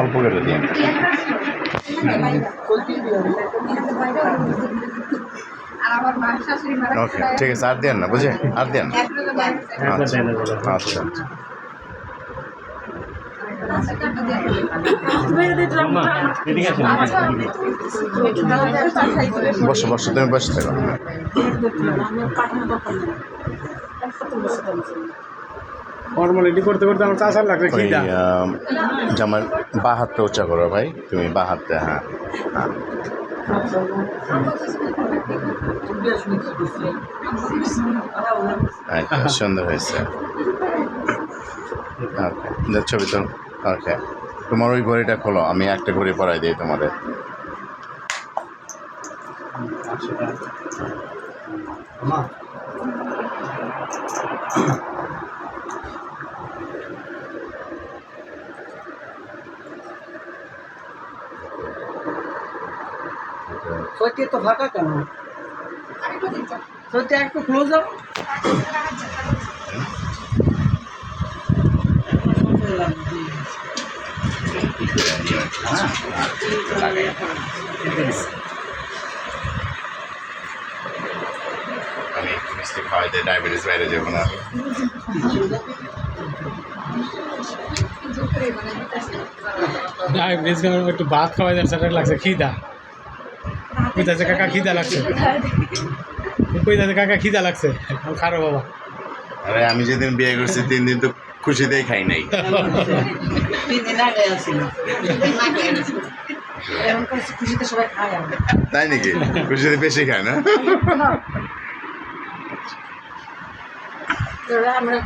অল্প করে দিন ওকে ঠিক আছে, আর দেন না বুঝে আর দেন। আচ্ছা আচ্ছা। বসো বসো, তুমি বসে থাকো। ফর্মালিটি করতে করতে আমার চাষার খিদা আম, জামার বা হাতটা উঁচা করো ভাই তুমি বা হাতটা হ্যাঁ হ্যাঁ। আচ্ছা, সুন্দর হয়েছে। ওকে ছবি তো ওকে তোমার ওই ঘড়িটা খোলো আমি একটা ঘড়ি পরাই দিই তোমাদের। সত্যি তো ফাঁকা কেন? সত্যি একটু ক্লোজ আপ আমি মিষ্টি খাওয়াই দিই ডায়াবেটিস বাইরে যাব না একটু ভাত খাওয়াই সেটা লাগছে খিদা। কইতাছে কাকা খিদা লাগছে। কইতাছে কাকা খিদা লাগছে। আমি খারো বাবা। আরে আমি যেদিন বিয়ে করছি তিন দিন তো খুশিতেই খাই নাই। তাই নাকি? খুশিতে বেশি খায় না? আমরা